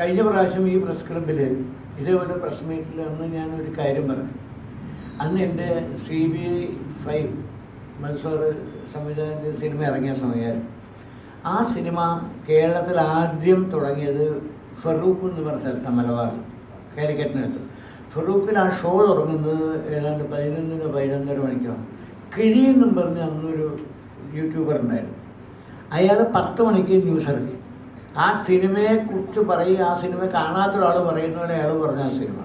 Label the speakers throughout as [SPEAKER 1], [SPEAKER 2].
[SPEAKER 1] കഴിഞ്ഞ പ്രാവശ്യം ഈ പ്രസ് ക്ലബിൽ ഇതേപോലെ പ്രസ് മീറ്റിൽ അന്ന് ഞാൻ ഒരു കാര്യം പറഞ്ഞു. അന്ന് എന്റെ സി ബി ഐ ഫൈവ് മത്സോർ സംവിധാനത്തിൽ സിനിമ ഇറങ്ങിയ സമയമായിരുന്നു. ആ സിനിമ കേരളത്തിൽ ആദ്യം തുടങ്ങിയത് ഫറൂഖ് എന്ന് പറഞ്ഞ സ്ഥലത്താണ് മലബാർ കാലിക്കറ്റിനകത്ത് ഫറൂഖിൽ ആ ഷോ തുടങ്ങുന്നത് ഏതാണ്ട് പതിനൊന്നിന് പതിനൊന്നര മണിക്കാണ്. കിഴി എന്നും പറഞ്ഞ് അന്നൊരു യൂട്യൂബർ ഉണ്ടായിരുന്നു. അയാൾ പത്ത് മണിക്ക് ന്യൂസ് ഇറങ്ങി ആ സിനിമയെ കുറിച്ച് പറയുക ആ സിനിമ കാണാത്ത ഒരാൾ പറയുന്ന പോലെ അയാൾ പറഞ്ഞ ആ സിനിമ.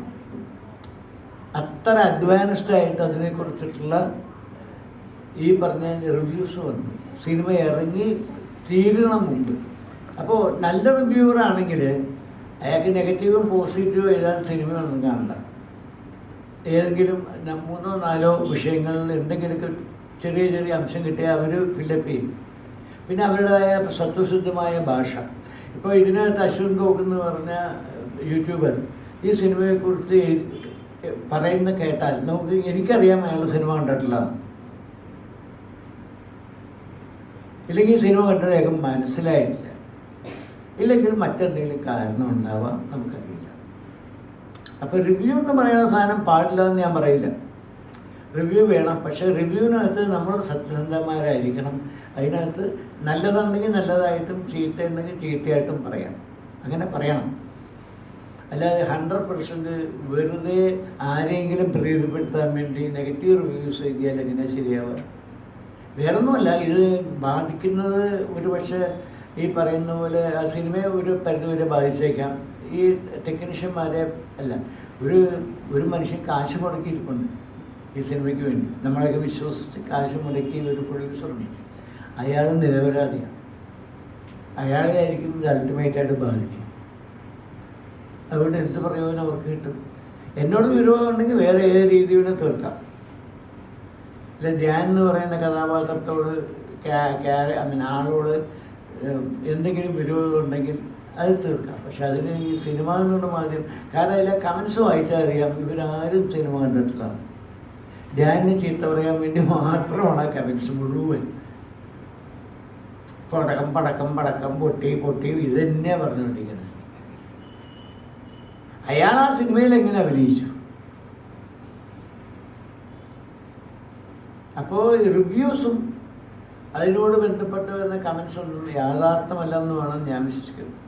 [SPEAKER 1] അത്ര അഡ്വാൻസ്ഡ് ആയിട്ട് അതിനെക്കുറിച്ചിട്ടുള്ള ഈ പറഞ്ഞ റിവ്യൂസ് വന്നു. സിനിമ ഇറങ്ങി തീരണം മുമ്പ്. അപ്പോൾ നല്ല റിവ്യൂവർ ആണെങ്കിൽ അയാൾക്ക് നെഗറ്റീവും പോസിറ്റീവും എഴുതാൻ സിനിമയൊന്നും കാണില്ല ഏതെങ്കിലും മൂന്നോ നാലോ വിഷയങ്ങളിൽ എന്തെങ്കിലുമൊക്കെ ചെറിയ ചെറിയ അംശം കിട്ടിയാൽ അവർ ഫില്ലപ്പ് ചെയ്യും. പിന്നെ അവരുടേതായ സത്വശുദ്ധമായ ഭാഷ. ഇപ്പോൾ ഇതിനകത്ത് അശ്വിൻ ഗോക്ക് എന്ന് പറഞ്ഞ യൂട്യൂബർ ഈ സിനിമയെക്കുറിച്ച് കുറിച്ച് പറയുന്ന കേട്ടാൽ നമുക്ക് എനിക്കറിയാം അയാൾ സിനിമ കണ്ടിട്ടില്ല. ഇല്ലെങ്കിൽ സിനിമ കണ്ടതേക്കും മനസ്സിലായിട്ടില്ല. ഇല്ലെങ്കിൽ മറ്റെന്തെങ്കിലും കാരണം ഉണ്ടാവാം നമുക്കറിയില്ല. അപ്പോൾ റിവ്യൂ എന്ന് പറയുന്ന സാധനം പാടില്ല എന്ന് ഞാൻ പറയില്ല. റിവ്യൂ വേണം. പക്ഷേ റിവ്യൂവിനകത്ത് നമ്മൾ സത്യസന്ധന്മാരായിരിക്കണം. അതിനകത്ത് നല്ലതാണെങ്കിൽ നല്ലതായിട്ടും ചീത്തയുണ്ടെങ്കിൽ ചീത്തയായിട്ടും പറയാം. അങ്ങനെ പറയണം. അല്ലാതെ ഹൺഡ്രഡ് പെർസെന്റ് വെറുതെ ആരെങ്കിലും പ്രീതിപ്പെടുത്താൻ വേണ്ടി നെഗറ്റീവ് റിവ്യൂസ് എഴുതിയാൽ എങ്ങനെ ശരിയാവുക? വേറൊന്നുമല്ല ഇത് ബാധിക്കുന്നത് ഒരു പക്ഷേ ഈ പറയുന്ന പോലെ ആ സിനിമയെ ഒരു പരിധിവരെ ബാധിച്ചേക്കാം. ഈ ടെക്നീഷ്യന്മാരെ അല്ല ഒരു ഒരു മനുഷ്യൻ കാശ് മുടക്കിയിരിപ്പുണ്ട് ഈ സിനിമയ്ക്ക് വേണ്ടി. നമ്മളൊക്കെ വിശ്വസിച്ച് കാശ് മുടക്കി ഒരു പ്രൊഡ്യൂസറുണ്ട് അയാൾ നിരപരാധിയാണ്. അയാളെ ആയിരിക്കും ഇത് അൾട്ടിമേറ്റ് ആയിട്ട് ബാധിക്കും അതുകൊണ്ട് എന്ത് പ്രയോജനം അവർക്ക് കിട്ടും? എന്നോട് വിരോധം ഉണ്ടെങ്കിൽ വേറെ ഏത് രീതിയിലും തീർക്കാം. അല്ല ധ്യാൻ എന്ന് പറയുന്ന കഥാപാത്രത്തോട് ഐ മീൻ ആളോട് എന്തെങ്കിലും വിരോധം ഉണ്ടെങ്കിൽ അത് തീർക്കാം. പക്ഷെ അതിന് ഈ സിനിമ എന്നുള്ള മാധ്യമം കാരണം അതിലെ കമൻസ് വായിച്ചാൽ അറിയാം ഇവരാരും സിനിമ കണ്ടിട്ടില്ല. ധ്യാനിന് ചീത്ത പറയാൻ വേണ്ടി മാത്രമാണ് ആ കമൻസ് മുഴുവൻ. പടക്കം പടക്കം പടക്കം പൊട്ടി പൊട്ടി ഇത് തന്നെയാണ് പറഞ്ഞുകൊണ്ടിരിക്കുന്നത്. അയാൾ ആ സിനിമയിൽ എങ്ങനെ അഭിനയിച്ചു? അപ്പോൾ റിവ്യൂസും അതിനോട് ബന്ധപ്പെട്ട് വരുന്ന കമൻസ് ഒന്നും യാഥാർത്ഥ്യമല്ലെന്ന് വേണം ഞാൻ വിശ്വസിക്കുന്നത്.